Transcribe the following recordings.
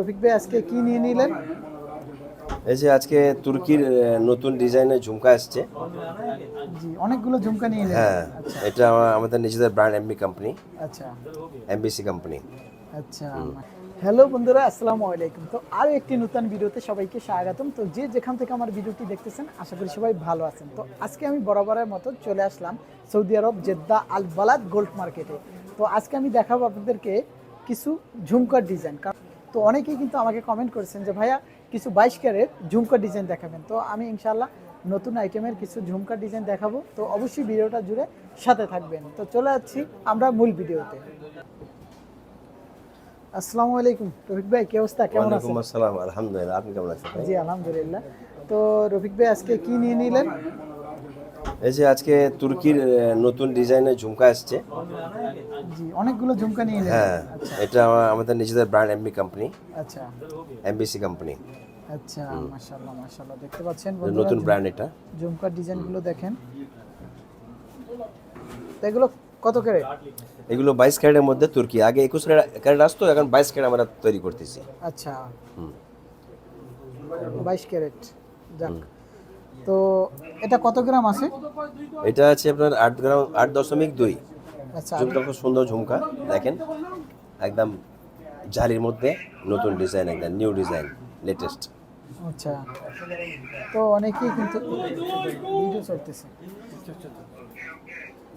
রফিক ভাই আজকে কি নিয়ে নিলেন? এই যে আজকে তুর্কির নতুন ডিজাইনের ঝুমকা এসছে জি অনেকগুলো ঝুমকা নিয়ে নিলেন। হ্যাঁ এটা আমাদের নিজেদের ব্র্যান্ড এমবি কোম্পানি আচ্ছা। এমবিসি কোম্পানি আচ্ছা। হ্যালো বন্ধুরা আসসালামু আলাইকুম। তো আরও একটি নতুন ভিডিওতে সবাইকে স্বাগতম। তো যে যেখান থেকে আমার ভিডিওটি দেখতেছেন আশা করি সবাই ভালো আছেন। তো আজকে আমি বরাবরের মতো চলে আসলাম Saudi Arab Jeddah Al Balad gold মার্কেটে। তো আজকে আমি দেখাবো আপনাদেরকে কিছু ঝুমকার ডিজাইন তো অনেকেই কিন্তু আমাকে কমেন্ট করেছেন যে ভাইয়া কিছু বাইশ ক্যারেট ঝুমকার ডিজাইন দেখাবেন। তো আমি ইনশাল্লাহ নতুন আইটেমের কিছু ঝুমকার ডিজাইন দেখাবো। তো অবশ্যই ভিডিওটা জুড়ে সাথে থাকবেন। তো চলে যাচ্ছি আমরা মূল ভিডিওতে। আসসালামু আলাইকুম রফিক ভাই কি অবস্থা? কেমন আছেন? আসসালাম আলহামদুলিল্লাহ। আপনি কেমন আছেন জি আলহামদুলিল্লাহ। তো রফিক ভাই আজকে কি নিয়ে নিলেন? এই যে আজকে তুর্কির নতুন ডিজাইনের ঝুমকা এসছে। জি অনেকগুলো ঝুমকা নিয়ে হ্যাঁ এটা আমাদের নিজেদের ব্র্যান্ড এমবি কোম্পানি আচ্ছা। এমবিসি কোম্পানি আচ্ছা মাশাআল্লাহ মাশাআল্লাহ দেখতে পাচ্ছেন নতুন ব্র্যান্ড এটা। ঝুমকার ডিজাইনগুলো দেখেন। এগুলো কত করে এগুলো বাইশ ক্যারেটের মধ্যে তুর্কি। আগে একুশ ক্যারেট আসতো এখন বাইশ ক্যারেট আমরা তৈরি করতেছি। আচ্ছা। হুম। বাইশ ক্যারেট যাক। তো এটা কত গ্রাম আছে? এটা আছে আপনার আট গ্রাম আট দশমিক দুই। আচ্ছা। ঝুমকা খুব সুন্দর ঝুমকা দেখেন। একদম জালির মধ্যে নতুন ডিজাইন একদম নিউ ডিজাইন লেটেস্ট আচ্ছা। তো অনেকেই কিন্তু ভিডিও চলতেছে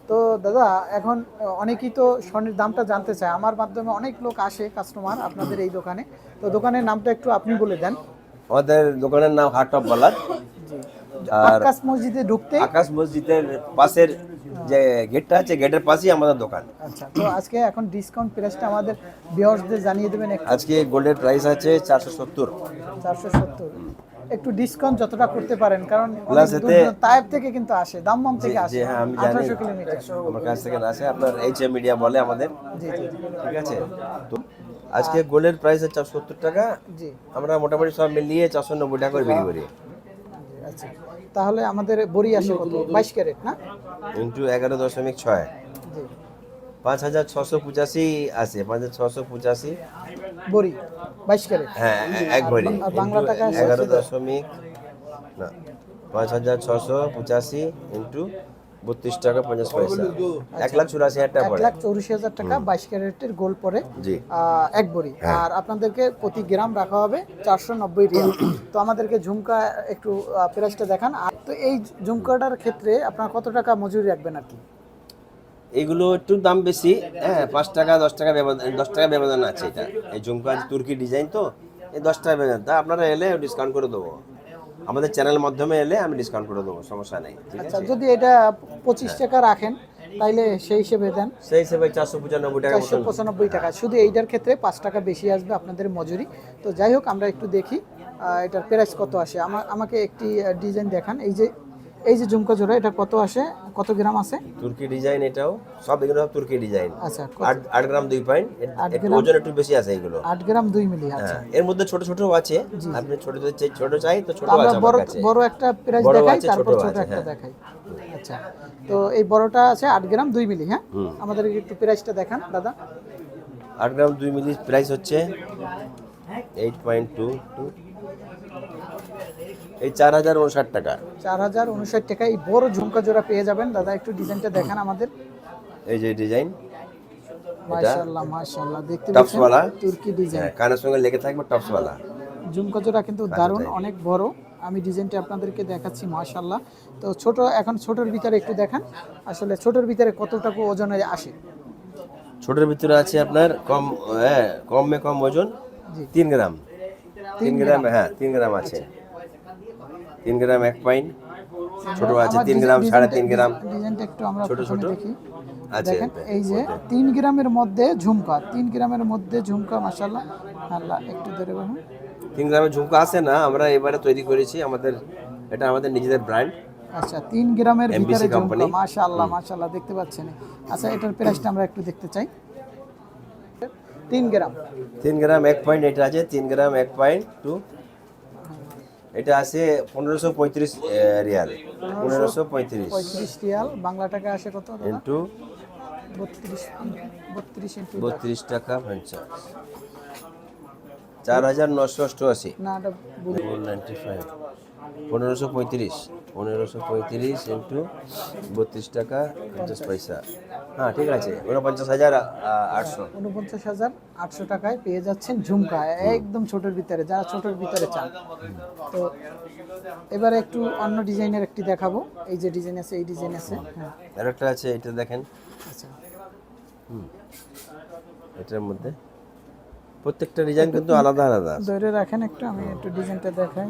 তো দাদা এখন অনেকেই তো স্বর্ণের দামটা জানতে চায়। আমার মাধ্যমে অনেক লোক আসে কাস্টমার আপনাদের এই দোকানে। তো দোকানের নামটা একটু আপনি বলে দেন। আমাদের দোকানের নাম হার্ট অফ বালাদ জি আর- আকাশ মসজিদে ঢুকতে? আকাশ মসজিদের পাশের যে গেটটা আছে গেটের পাশেই আমাদের দোকান। আচ্ছা তো আজকে এখন ডিসকাউন্ট প্রাইসটা আমাদের ভিউয়ার্সদের জানিয়ে দেবেন আজকে গোল্ডের প্রাইস আছে চারশো সত্তর। চারশো সত্তর। একটু ডিসকাউন্ট যতটা করতে পারেন কারণ তায়েব থেকে কিন্তু আসে দাম্মাম থেকে আসে। হ্যাঁ আমি জানি। কিলোমিটার। আমার কাছ থেকে আছে আপনার এইচ এম মিডিয়া বলে আমাদের। জি জি। ঠিক আছে? তো আজকে গোল্ডের প্রাইস আছে চারশো সত্তর টাকা। জি। আমরা মোটামুটি সব মিলিয়ে চারশো নব্বই টাকা করে বিক্রি করি। আচ্ছা। তাহলে আমাদের বড়ি আসে কত? বাইশ ক্যারেট না? ইন্টু এগারো দশমিক ছয়। জি। পাঁচ হাজার ছশো পঁচাশি আছে পাঁচ হাজার ছশো পঁচাশি। বড়ি বাইশ ক্যারেট? হ্যাঁ এক ভরি বাংলা টাকা এগারো দশমিক না পাঁচ হাজার ছশো পঁচাশি ইন্টু বত্রিশ টাকা পঞ্চাশ পয়সা। এক লাখ চুরাশি হাজার টাকা এক লাখ চৌরাশি হাজার টাকা বাইশ ক্যারেটের গোল পরে এক বড়ি। হ্যাঁ। আর আপনাদেরকে প্রতি গ্রাম রাখা হবে চারশো নব্বই রিয়াল। তো আমাদেরকে ঝুমকা একটু প্রাইসটা দেখান। আর তো এই ঝুমকাটার ক্ষেত্রে আপনার কত টাকা মজুরি রাখবেন আর কি? এগুলো একটু দাম বেশি। হ্যাঁ পাঁচ টাকা দশ টাকা ব্যবধান দশ টাকা ব্যবধান আছে এটা। এই ঝুমকা তুর্কি ডিজাইন তো এই দশ টাকা ব্যবধান। তা আপনারা এলে ডিসকাউন্ট করে দেবো। আমাদের চ্যানেল মাধ্যমে এলে আমি ডিসকাউন্ট করে দেবো সমস্যা নেই আচ্ছা যদি এটা পঁচিশ টাকা রাখেন তাইলে সেই হিসেবে দেন। সেই হিসেবে চারশো পঁচানব্বই টাকা চারশো পঁচানব্বই টাকা। শুধু এইটার ক্ষেত্রে পাঁচ টাকা বেশি আসবে আপনাদের মজুরি। তো যাই হোক আমরা একটু দেখি এটার প্রাইস কত আসে। আমার আমাকে একটি ডিজাইন দেখান। এই যে এই যে ঝুমকা জোড়া এটা কত আসে? কত গ্রাম আছে? তুর্কি ডিজাইন এটাও সব এগুলো সব তুর্কি ডিজাইন। আচ্ছা ক- আট আট গ্রাম দুই পয়েন্ট আট একটু ওজন একটু বেশি আছে এগুলো। আট গ্রাম দুই মিলি আচ্ছা। হ্যাঁ এর মধ্যে ছোট ছোট আছে আপনি ছোট যদি চাই- ছোট চাই তো ছোট আছে বড় বড় একটা প্রাইস দেখাই তারপর ছোট ছোট একটা হ্যাঁ। দেখাই। আচ্ছা তো এই বড়টা আছে আট গ্রাম দুই মিলি হ্যাঁ। আমাদের একটু প্রাইসটা দেখান দাদা। আট গ্রাম দুই মিলি প্রাইস হচ্ছে এইট পয়েন্ট টু টু এই চার হাজার উনষাট টাকা। চার হাজার উনষাট টাকা এই বড় ঝুমকা জোড়া পেয়ে যাবেন। দাদা একটু ডিজাইনটা দেখান আমাদের। এই যে ডিজাইন মাশাআল্লাহ মাশাআল্লাহ দেখতে টপস পাচ্ছেন ওয়ালা তুর্কি ডিজাইন। হ্যাঁ কানের সঙ্গে লেগে থাকবে টপসওয়ালা। ঝুমকা জোড়া কিন্তু দারুণ অনেক বড়। আমি ডিজাইনটা আপনাদেরকে দেখাচ্ছি মাশাআল্লাহ। তো ছোট এখন ছোটর ভিতরে একটু দেখান। আসলে ছোটর ভিতরে কতটুকু ওজনে আসে? ছোটের ভিতরে আছে আপনার কম হ্যাঁ কমে কম ওজন তিন গ্রাম। তিন গ্রাম হ্যাঁ তিন গ্রাম আছে। তিন গ্রাম এক পয়েন্ট ছোট আছে তিন গ্রাম সাড়ে তিন গ্রাম। ডিজাইনটা একটু আমরা ছোট ছোট? দেখেন এই যে তিন গ্রামের মধ্যে ঝুমকা তিন গ্রামের মধ্যে ঝুমকা মাশাআল্লাহ। আল্লাহ একটু ধরে বলুন। তিন গ্রামের ঝুমকা আছে না আমরা এবারে তৈরি করেছি আমাদের এটা আমাদের নিজেদের ব্র্যান্ড আচ্ছা তিন গ্রামের ভিতরে ঝুমকা মাশাআল্লাহ মাশাআল্লাহ দেখতে পাচ্ছেন। আচ্ছা এটার প্রাইসটা আমরা একটু দেখতে চাই। তিন গ্রাম। তিন গ্রাম এক পয়েন্ট এটা আছে তিন গ্রাম এক পয়েন্ট টু এটা আছে পনেরোশো পঁয়ত্রিশ রিয়াল। পনেরোশো পঁয়ত্রিশ। পঁয়ত্রিশ রিয়াল বাংলা টাকা আসে কত ইন্টু বত্রিশ বত্রিশ টাকা পঞ্চাশ। চার হাজার নশো অষ্টআশি। না এটা নাইনটি ফাইভ পনেরোশো পঁয়ত্রিশ। পনেরোশো পঁয়ত্রিশ ইন্টু বত্রিশ টাকা পঞ্চাশ পয়সা। হ্যাঁ ঠিক আছে। উনপঞ্চাশ হাজার আটশো। উনপঞ্চাশ হাজার আটশো টাকায় পেয়ে যাচ্ছেন ঝুমকা একদম ছোটোর ভিতরে যারা ছোটোর ভিতরে চান। তো এবারে একটু অন্য ডিজাইনের একটি দেখাবো। এই যে ডিজাইন আছে এই ডিজাইন আছে। হ্যাঁ। আর একটা আছে এটা দেখেন। আচ্ছা। হুম। এটার মধ্যে প্রত্যেকটা ডিজাইন কিন্তু আলাদা আলাদা ধরে রাখেন একটু আমি একটু ডিজাইনটা দেখাই।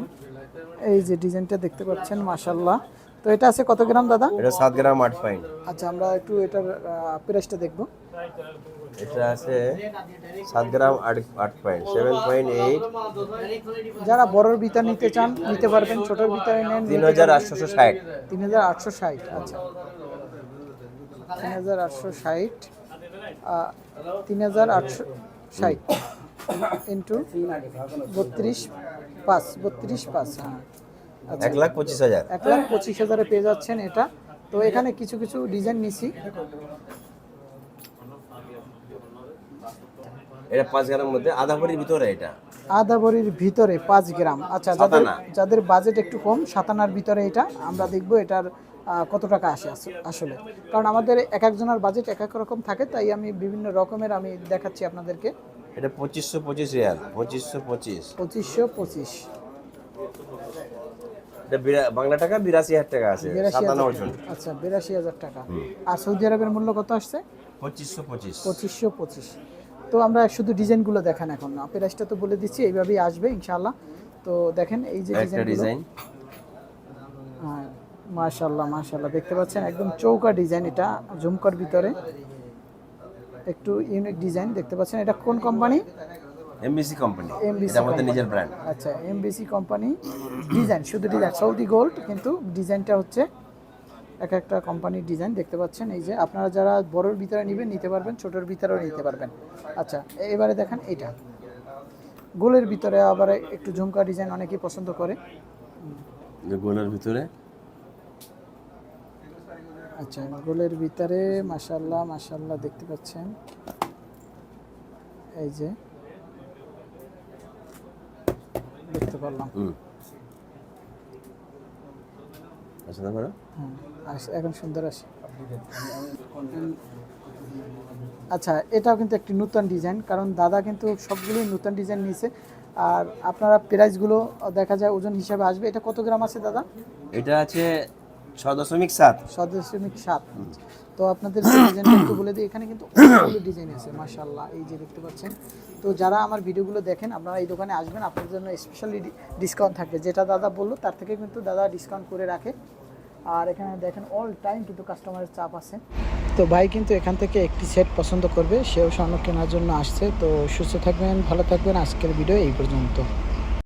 এই যে ডিজাইনটা দেখতে পাচ্ছেন মাশাল্লাহ তো এটা আছে কত গ্রাম দাদা? এটা 7 গ্রাম 8 ফাইন। আচ্ছা আমরা একটু এটার প্রাইসটা দেখব। এটা আছে 7 গ্রাম 8 8 ফাইন 7.8 যারা বড়র বিতা নিতে চান নিতে পারবেন ছোটর বিতা নেন 3860 3860 আচ্ছা। 3860 3860 ইন্টু বত্রিশ পাঁচ বত্রিশ পাঁচ। আচ্ছা। এক লাখ পঁচিশ হাজার। এক লাখ পঁচিশ হাজারে পেয়ে যাচ্ছেন এটা। তো এখানে কিছু কিছু ডিজাইন নিছি। এটা পাঁচ গ্রামের মধ্যে আধা ভরির ভিতরে এটা? আধা ভরির ভিতরে পাঁচ গ্রাম। আচ্ছা যাদের যাদের বাজেট একটু কম সাতানার ভিতরে এটা। আমরা দেখব এটার কত টাকা আসে আসলে। কারণ আমাদের এক একজনের বাজেট এক এক রকম থাকে তাই আমি বিভিন্ন রকমের আমি দেখাচ্ছি আপনাদেরকে। এটা পঁচিশশো পঁচিশ রিয়াল পঁচিশশো পঁচিশ। পঁচিশশো পঁচিশ। এটা বিরা- বাংলা টাকা বিরাশি হাজার টাকা আছে সাতান্ন আচ্ছা বিরাশি হাজার টাকা। আর সৌদি আরবের মূল্য কত আসছে? পঁচিশশো পঁচিশ। পঁচিশশো পঁচিশ। তো আমরা শুধু ডিজাইনগুলো দেখেন এখন। প্রাইসটা তো বলে দিচ্ছি এইভাবেই আসবে ইনশাআল্লাহ। তো দেখেন এই যে ডিজাইন। ডিজাইন মাশাল্লাহ মাশাল্লাহ দেখতে পাচ্ছেন একদম চৌকা ডিজাইন এটা ঝুমকার ভিতরে। একটু ইউনিক ডিজাইন দেখতে পাচ্ছেন। এটা কোন কোম্পানি এমবিসি কোম্পানি এটা আমাদের নিজের ব্র্যান্ড আচ্ছা এমবিসি কোম্পানি ডিজাইন শুধু ডিজাইন সৌদি গোল্ড কিন্তু ডিজাইনটা হচ্ছে এক একটা কোম্পানির ডিজাইন দেখতে পাচ্ছেন। এই যে আপনারা যারা বড়োর ভিতরে নেবেন নিতে পারবেন ছোটোর ভিতরেও নিতে পারবেন। আচ্ছা এবারে দেখেন এইটা। গোলের ভিতরে আবার একটু ঝুমকা ডিজাইন অনেকেই পছন্দ করে। গোলের ভিতরে? আচ্ছা গোলের ভিতরে মাশাল্লাহ মাশাল্লাহ দেখতে পাচ্ছেন। এই যে দেখতে পারলাম। আচ্ছা তারপরে এখন সুন্দর আসে। আচ্ছা এটাও কিন্তু একটি নতুন ডিজাইন কারণ দাদা কিন্তু সবগুলোই নতুন ডিজাইন নিয়েছে। আর আপনারা প্রাইসগুলো দেখা যায় ওজন হিসাবে আসবে। এটা কত গ্রাম আছে দাদা? এটা আছে ছ দশমিক সাত। তো আপনাদের বলে দিই, এখানে কিন্তু অনেকগুলো ডিজাইন আছে মাশাল্লাহ এই যে দেখতে পাচ্ছেন। তো যারা আমার ভিডিওগুলো দেখেন, আপনারা এই দোকানে আসবেন, আপনাদের জন্য স্পেশালি ডিসকাউন্ট থাকবে। যেটা দাদা বলল, তার থেকে কিন্তু দাদা ডিসকাউন্ট করে রাখে। আর এখানে দেখেন অল টাইম কিন্তু কাস্টমারের চাপ আছে। তো ভাই কিন্তু এখান থেকে একটি সেট পছন্দ করবে, সেও স্বর্ণ কেনার জন্য আসছে। তো সুস্থ থাকবেন, ভালো থাকবেন। আজকের ভিডিও এই পর্যন্ত।